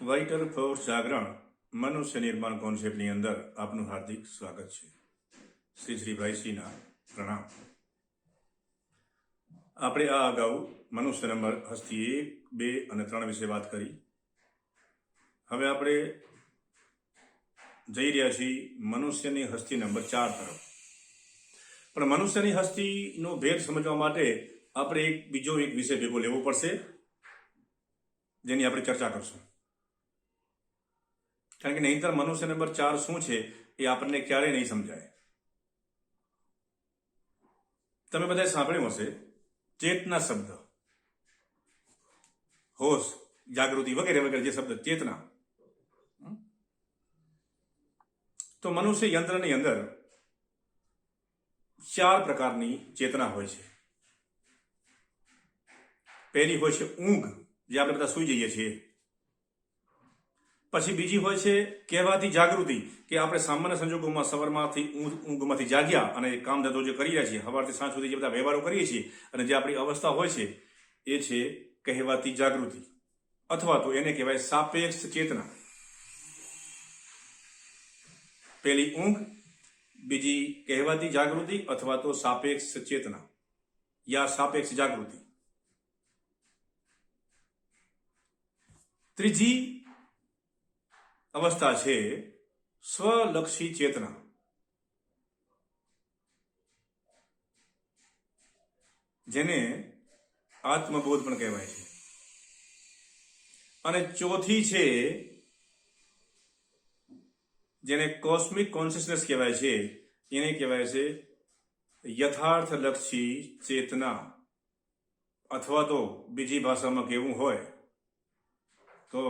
Vital four જાગરણ મનુષ્ય નિર્માણ કોન્સેપ્ટની અંદર આપનું હાર્દિક સ્વાગત છે. શ્રી શ્રી ભાઈશ્રીના પ્રણામ. આપણે આ અગાઉ મનુષ્ય નંબર હસ્તી એક, બે અને ત્રણ વિશે વાત કરી. હવે આપણે જઈ રહ્યા છીએ મનુષ્યની હસ્તી નંબર ચાર તરફ. પણ મનુષ્યની હસ્તીનો ભેદ સમજવા માટે આપણે એક બીજો એક વિષય ભેગો લેવો પડશે, જેની આપણે ચર્ચા કરશું. કારણ કે નહીંતર મનુષ્ય નંબર ચાર શું છે એ આપણને ક્યારેય નહીં સમજાય. તમે બધા સાંભળ્યું હશે, ચેતના શબ્દ. હોશ, જાગૃતિ વગેરે વગેરે જે શબ્દ, ચેતના. તો મનુષ્ય યંત્રની અંદર ચાર પ્રકારની ચેતના હોય છે. પહેલી હોય છે ઊંઘ, જે આપણે બધા સૂઈ જઈએ છીએ. પછી બીજી હોય છે કહેવાતી જાગૃતિ, કે આપણે સામાન્ય સંજોગોમાં સવારમાંથી ઊંઘ, ઊંઘમાંથી જાગ્યા અને કામ ધંધો જે કરી રહ્યા છીએ સવારથી સાંજ સુધી જે બધા વ્યવહારો કરીએ છીએ અને જે આપણી અવસ્થા હોય છે, એ છે કહેવાતી જાગૃતિ. અથવા તો એને કહેવાય સાપેક્ષ ચેતના. પેલી ઊંઘ, બીજી કહેવાતી જાગૃતિ અથવા તો સાપેક્ષ ચેતના. યા સાપેક્ષ જાગૃતિ. ત્રીજી અવસ્થા છે સ્વલક્ષી ચેતના. જેને આત્મબોધ પણ કહેવાય છે. અને ચોથી છે, જેને કોસ્મિક કોન્શિયસનેસ કહેવાય છે, એને કહેવાય છે યથાર્થ લક્ષી ચેતના. અથવા તો બીજી ભાષામાં કહેવું હોય તો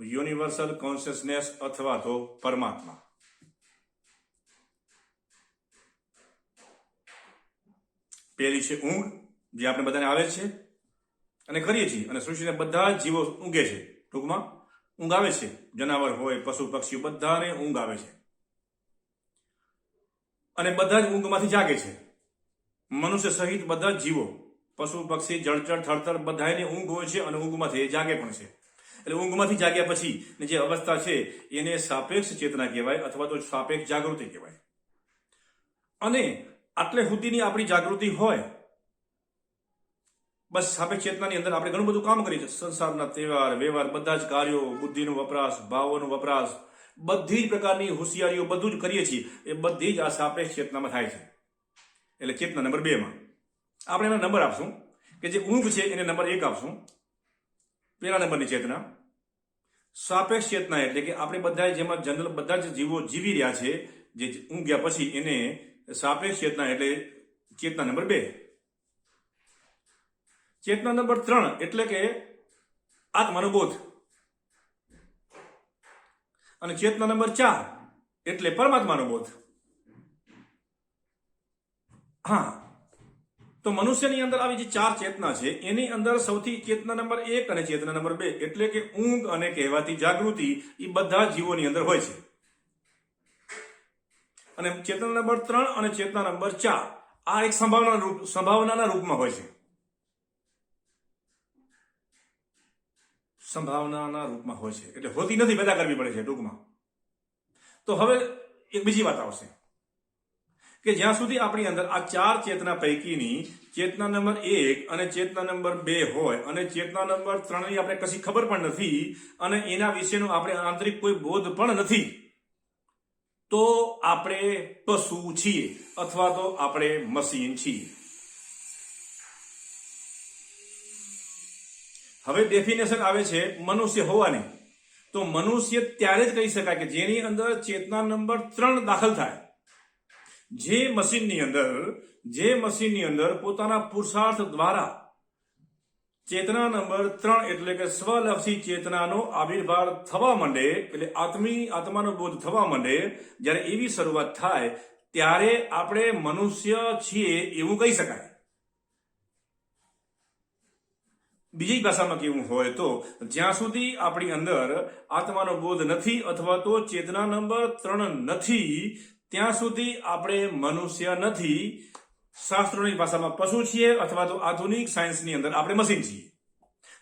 યુનિવર્સલ કોન્શિયસનેસ અથવા તો પરમાત્મા. પેલી છે ઊંઘ, જે આપણે બધાને આવે છે, અને કરીએ છીએ. અને સૃષ્ટિના બધા જીવો ઊંઘે છે. ટૂંકમાં, ઊંઘ આવે છે. જનાવર હોય, પશુ, પક્ષીઓ, બધાને ઊંઘ આવે છે. અને બધા જ ઊંઘમાંથી જાગે છે. મનુષ્ય સહિત બધા જ જીવો, પશુ, પક્ષી, જળચર થળતર બધાને ઊંઘ હોય છે અને ઊંઘમાંથી જાગે પણ છે. એટલે ઊંઘમાંથી જાગ્યા પછી જે અવસ્થા છે, એને સાપેક્ષ ચેતના કહેવાય અથવા તો સાપેક્ષ જાગૃતિ કહેવાય. અને આટલે સુધીની આપણી જાગૃતિ હોય, બસ સાપેક્ષ ચેતનાની અંદર આપણે ઘણું બધું કામ કરીએ છીએ. સંસારના તહેવાર, વ્યવહાર, બધા જ કાર્યો, બુદ્ધિનો વપરાશ, ભાવોનો વપરાશ, બધી જ પ્રકારની હોશિયારીઓ બધું જ કરીએ છીએ. એ બધી જ આ સાપેક્ષ ચેતનામાં થાય છે. એટલે ચેતના નંબર બેમાં આપણે એના નંબર આપશું, કે જે ઊંઘ છે એને નંબર એક આપશું. પેલા નંબરની ચેતના. સાપેક્ષ ચેતના એટલે કે આપણે બધા જેમાં જનરલ બધા જ જીવો જીવી રહ્યા છે, જે ઊંઘ્યા પછી એને સાપેક્ષ ચેતના એટલે ચેતના નંબર બે. ચેતના નંબર ત્રણ એટલે કે આત્માનો બોધ અને ચેતના નંબર ચાર એટલે પરમાત્માનો બોધ હા તો મનુષ્યની અંદર આવી જે ચાર ચેતના છે, એની અંદર સૌથી ચેતના નંબર એક અને ચેતના નંબર બે એટલે કે ઊંઘ અને કહેવાતી જાગૃતિ એ બધા જીવોની અંદર હોય છે. અને ચેતના નંબર ત્રણ અને ચેતના નંબર ચાર, આ એક સંભાવના રૂપ, સંભાવનાના રૂપમાં હોય છે. સંભાવનાના રૂપમાં હોય છે. એટલે હોતી નથી, પેદા કરવી પડે છે ટૂંકમાં. તો હવે એક બીજી વાત આવશે. કે જ્યાં સુધી આપણી અંદર આ ચાર ચેતના પૈકીની ચેતના નંબર એક અને ચેતના નંબર બે હોય અને ચેતના નંબર ત્રણની આપણે કશી ખબર પણ નથી અને એના વિશેનો આપણે આંતરિક કોઈ બોધ પણ નથી, તો આપણે પશુ છીએ અથવા તો આપણે મશીન છીએ. હવે ડેફિનેશન આવે છે મનુષ્ય હોવાની. તો મનુષ્ય ત્યારે જ કહી શકાય કે જેની અંદર ચેતના નંબર ત્રણ દાખલ થાય. જે મશીનની અંદર, જે મશીનની અંદર પોતાના પુરુષાર્થ દ્વારા ચેતના નંબર ત્રણ એટલે કે સ્વલક્ષી ચેતનાનો આવિર્ભાવ થવા માંડે, એટલે આત્મી આત્માનો બોધ થવા માંડે, જ્યારે એવી શરૂઆત થાય, ત્યારે આપણે મનુષ્ય છીએ એવું કહી શકાય. બીજી ભાષામાં કેવું હોય તો, જ્યાં સુધી આપણી અંદર આત્માનો બોધ નથી અથવા તો ચેતના નંબર ત્રણ નથી ત્યાં સુધી આપણે મનુષ્ય નથી. શાસ્ત્રોની ભાષામાં પશુ છીએ અથવા તો આધુનિક સાયન્સની અંદર આપણે મશીન છીએ.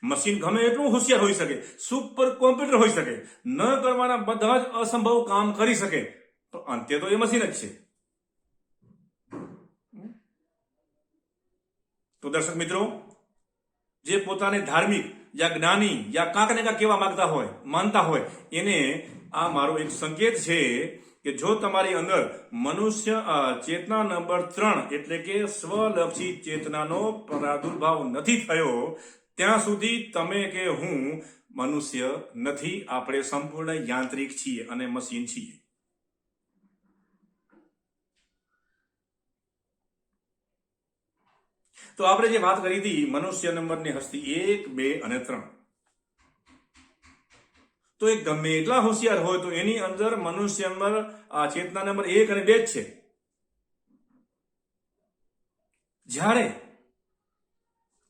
મશીન ગમે એટલું હોશિયાર હોઈ શકે, સુપર કોમ્પ્યુટર હોઈ શકે, ન કરવાના બધા જ અસંભવ કામ કરી શકે તો અંતે તો એ મશીન જ છે. તો દર્શક મિત્રો, જે પોતાને ધાર્મિક યા જ્ઞાની યા કાંક ને કાંક કેવા માંગતા હોય, માનતા હોય, એને આ મારો એક સંકેત છે કે જો તમારી અંદર મનુષ્ય ચેતના નંબર ત્રણ એટલે કે સ્વલક્ષી ચેતનાનો પ્રાદુર્ભાવ નથી થયો, ત્યાં સુધી તમે કે હું મનુષ્ય નથી, આપણે સંપૂર્ણ યાંત્રિક છીએ અને મશીન છીએ. તો આપણે જે વાત કરી હતી, મનુષ્ય નંબરની હસ્તી એક, બે અને ત્રણ. તો એ ગમે એટલા હોશિયાર હોય તો એની અંદર મનુષ્ય નંબર ચેતના નંબર એક અને બે જ છે. જ્યારે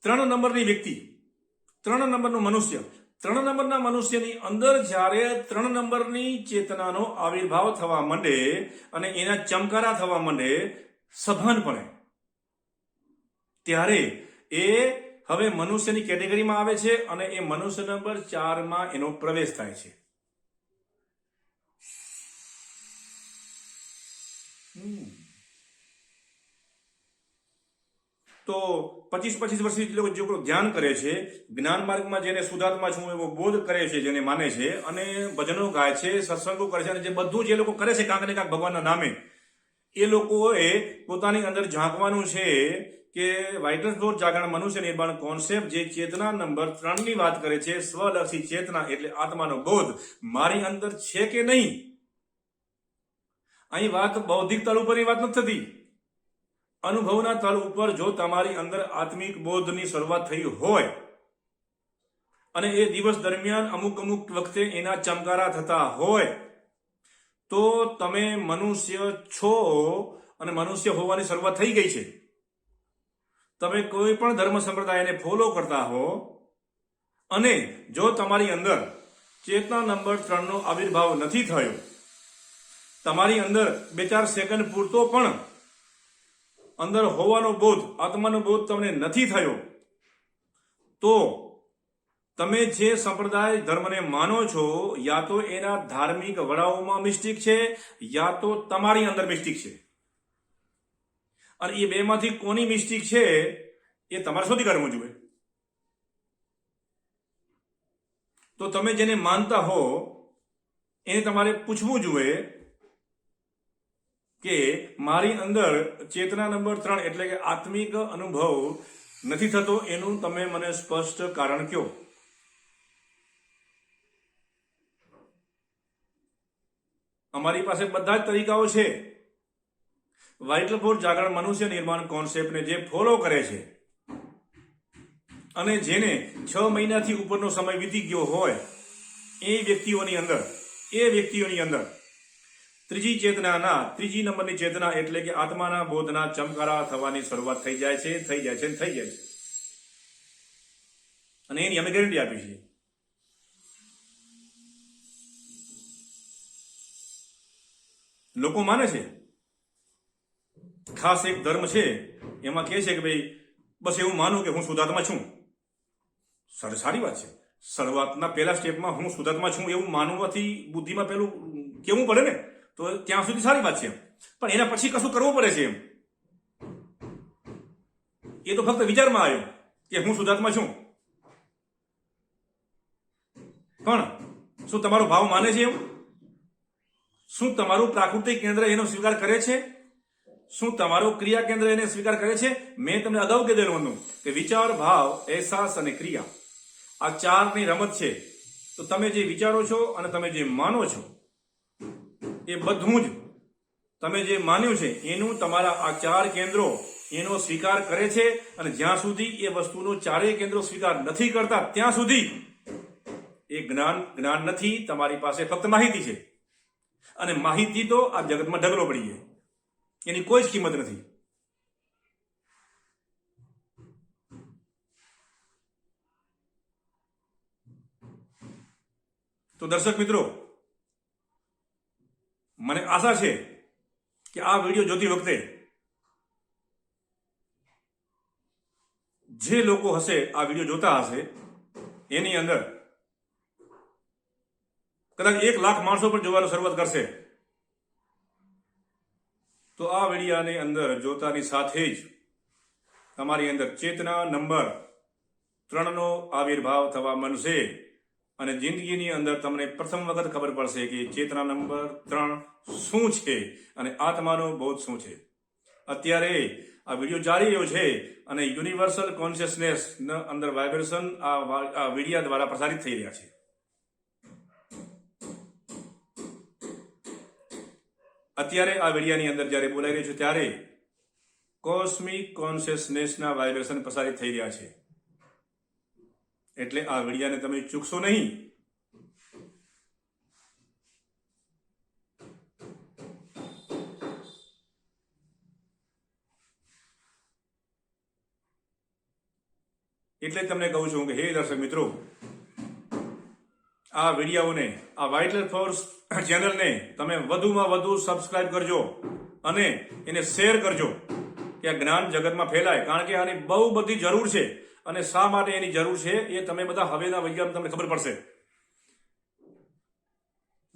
ત્રણ નંબરની વ્યક્તિ, ત્રણ નંબરનું મનુષ્ય, ત્રણ નંબરના મનુષ્યની અંદર જ્યારે ત્રણ નંબરની ચેતનાનો આવિર્ભાવ થવા માંડે અને એના ચમકારા થવા માંડે, સભાનપણે, ત્યારે એ હવે મનુષ્યની કેટેગરીમાં આવે છે અને એ મનુષ્ય નંબર ચારમાં એનો પ્રવેશ થાય છે. તો પચીસ પચીસ વર્ષથી લોકો જે ધ્યાન કરે છે, જ્ઞાન માર્ગમાં જેને સુધાર્થમાં છું એવો બોધ કરે છે જેને માને છે અને ભજનો ગાય છે, સત્સંગો કરે છે અને જે બધું જે લોકો કરે છે કાંક ને કાંક ભગવાનના નામે, એ લોકોએ પોતાની અંદર ઝાંકવાનું છે કે વાઇટલ ફ્લોર જાગરણ મનુષ્ય નિર્માણ કોન્સેપ્ટ જે ચેતના નંબર ત્રણની વાત કરે છે, સ્વલક્ષી ચેતના એટલે આત્માનો બોધ. મારી અંદર છે કે નહીં? અહીં વાત બૌદ્ધિક તળ ઉપરની વાત નથી થતી. અનુભવના તળ ઉપર જો તમારી અંદર આત્મિક બોધની શરૂઆત થઈ હોય અને એ દિવસ દરમિયાન અમુક અમુક વખતે એના ચમકારા થતા હોય, તો તમે મનુષ્ય છો અને મનુષ્ય હોવાની શરૂઆત થઈ ગઈ છે. તમે કોઈ પણ ધર્મ સંપ્રદાયને ફોલો કરતા હો અને જો તમારી અંદર ચેતના નંબર ત્રણનો આવિર્ભાવ નથી થયો, તમારી અંદર બે ચાર સેકન્ડ પૂરતો પણ અંદર હોવાનો બોધ, આત્માનો બોધ તમને નથી થયો, તો તમે જે સંપ્રદાય ધર્મને માનો છો, યા તો એના ધાર્મિક વડાઓમાં મિસ્ટેક છે, યા તો તમારી અંદર મિસ્ટેક છે. અને એ બેમાંથી કોની મિસ્ટેક છે, એ તમારે શોધી કાઢવું જોઈએ. તો તમે જેને માનતા હો, એને તમારે પૂછવું જોઈએ કે મારી અંદર ચેતના નંબર ત્રણ એટલે કે આત્મિક અનુભવ નથી થતો એનું તમે મને સ્પષ્ટ કારણ કયો અમારી પાસે બધા જ તરીકાઓ છે. વાઇટલ ફોર જાગરણ મનુષ્ય નિર્માણ કોન્સેપ્ટને જે ફોલો કરે છે અને જેને છ મહિનાથી ઉપરનો સમય વીતી ગયો હોય, એ વ્યક્તિઓની અંદર, એ વ્યક્તિઓની અંદર, ત્રીજી ચેતનાના, ત્રીજી નંબરની ચેતના એટલે કે આત્માના બોધના ચમકારા થવાની શરૂઆત થઈ જાય છે, થઈ જાય છે થઈ જાય છે. અને એની અમે ગેરંટી આપી છીએ લોકો માને છે ખાસ એક ધર્મ છે, એમાં કહે છે કે ભાઈ, બસ એવું માનું કે હું શુદ્ધાત્મા છું. સર સારી વાત છે. શરૂઆતના પહેલા સ્ટેપમાં હું શુદ્ધાત્મા છું એવું માનવાથી બુદ્ધિમાં પેલું કેવું પડે ને? તો ત્યાં સુધી સારી વાત છે પણ એના પછી કશું કરવું પડે છે એમ. એ તો ફક્ત વિચારમાં આવ્યો કે હું શુદ્ધાત્મા છું. પણ શું તમારો ભાવ માને છે એમ? શું તમારું પ્રાકૃતિક કેન્દ્ર એનો સ્વીકાર કરે છે? શું તમારું ક્રિયા કેન્દ્ર એને સ્વીકાર કરે છે? મેં તમને અગાઉ કીધેલું હતું કે વિચાર, ભાવ, અહેસાસ અને ક્રિયા. આ ચારની રમત છે. તો તમે જે વિચારો છો અને તમે જે માનો છો, એ બધું જ તમે જે માન્યું છે, એનું તમારા આ ચાર કેન્દ્રો એનો સ્વીકાર કરે છે અને જ્યાં સુધી એ વસ્તુનો ચારેય કેન્દ્રો સ્વીકાર નથી કરતા, ત્યાં સુધી એ જ્ઞાન જ્ઞાન નથી તમારી પાસે, ફક્ત માહિતી છે. અને માહિતી તો આ જગતમાં ઢગલો પડી છે એની કોઈ જ કિંમત નથી. તો દર્શક મિત્રો, મને આશા છે કે આ વીડિયો જોતી વખતે જે લોકો હશે આ વીડિયો જોતા હશે, એની અંદર કદાચ એક લાખ માણસો પણ જોવાનું શરૂઆત કરશે. તો આ વિડિયાની અંદર જોતાની સાથે જ તમારી અંદર ચેતના નંબર ત્રણનો આવિર્ભાવ થવા મળશે અને જિંદગીની અંદર તમને પ્રથમ વખત ખબર પડશે કે ચેતના નંબર ત્રણ શું છે અને આત્માનો બોધ શું છે. અત્યારે આ વીડિયો ચાલી રહ્યો છે અને યુનિવર્સલ કોન્શિયસનેસ અંદર વાઇબ્રેશન આ વિડિયા દ્વારા પ્રસારિત થઈ રહ્યા છે. અત્યારે આ વિડિયાની અંદર જ્યારે બોલાઈ રહ્યું છે ત્યારે કોસ્મિક કોન્શિયસનેસના વાઇબ્રેશન પ્રસારિત થઈ રહ્યા છે. એટલે આ વિડિયાને તમે ચૂકશો નહીં. એટલે તમને કહું છું કે, હે દર્શક મિત્રો આ વિડીયોને આ વાઇટલ ફોર્સ ચેનલને તમે વધુમાં વધુ સબસ્ક્રાઇબ કરજો અને એને શેર કરજો, કે આ જ્ઞાન જગતમાં ફેલાય. કારણ કે આની બહુ બધી જરૂર છે અને શા માટે એની જરૂર છે એ તમે બધા હવેના વૈજ્ઞાન તમને ખબર પડશે.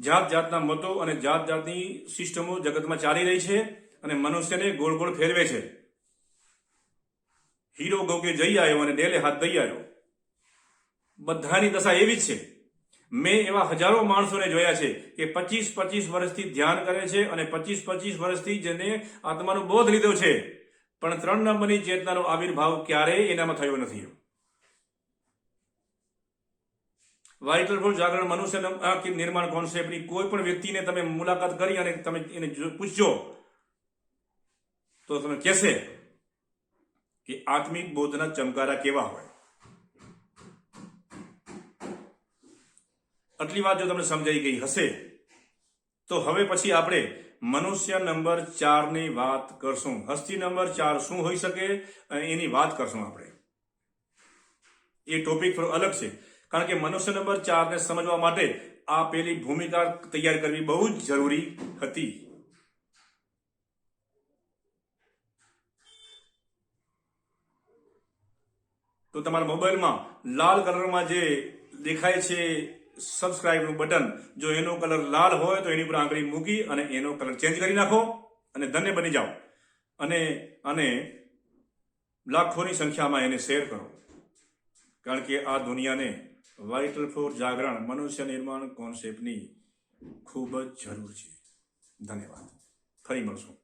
જાત જાતના મતો અને જાત જાતની સિસ્ટમો જગતમાં ચાલી રહી છે અને મનુષ્યને ગોળ ગોળ ફેરવે છે. હીરો ગોકે જઈ આવ્યો અને ડેલે હાથ દઈ આવ્યો. બધાની દશા એવી જ છે. મેં એવા હજારો માણસોને જોયા છે કે પચીસ પચીસ વર્ષથી ધ્યાન કરે છે અને પચીસ પચીસ વર્ષથી જેને આત્માનો બોધ લીધો છે. પણ ત્રણ નંબરની ચેતનાનો આવિર્ભાવ ક્યારેય એનામાં થયો નથી. વાઇટલ ફોર જાગરણ મનુષ્ય નિર્માણ કોન્સેપ્ટની કોઈ પણ વ્યક્તિને તમે મુલાકાત કરી અને તમે એને પૂછજો, તો તમે કહેશે કે આત્મિક બોધના ચમકારા કેવા હોય? આટલી વાત જો તમને સમજાઈ ગઈ હશે, તો હવે પછી આપણે મનુષ્ય નંબર ચારની વાત કરશું. હસ્તી નંબર ચાર શું હોઈ શકે? એની વાત કરશું આપણે. એ ટોપિક અલગ છે. કારણ કે મનુષ્ય નંબર ચારને સમજવા માટે આ પેલી ભૂમિકા તૈયાર કરવી બહુ જ જરૂરી હતી. તો તમારા મોબાઈલમાં લાલ કલરમાં જે દેખાય છે સબસ્ક્રાઇબનું બટન જો એનો કલર લાલ હોય તો એની પર આંગળી મૂકી અને એનો કલર ચેન્જ કરી નાખો અને ધન્ય બની જાઓ. અને અને લાખોની સંખ્યામાં એને શેર કરો. કારણ કે આ દુનિયાને વાઇટલ ફોર જાગરણ મનુષ્ય નિર્માણ કોન્સેપ્ટની ખૂબ જ જરૂર છે. ધન્યવાદ. ફરી મળશું.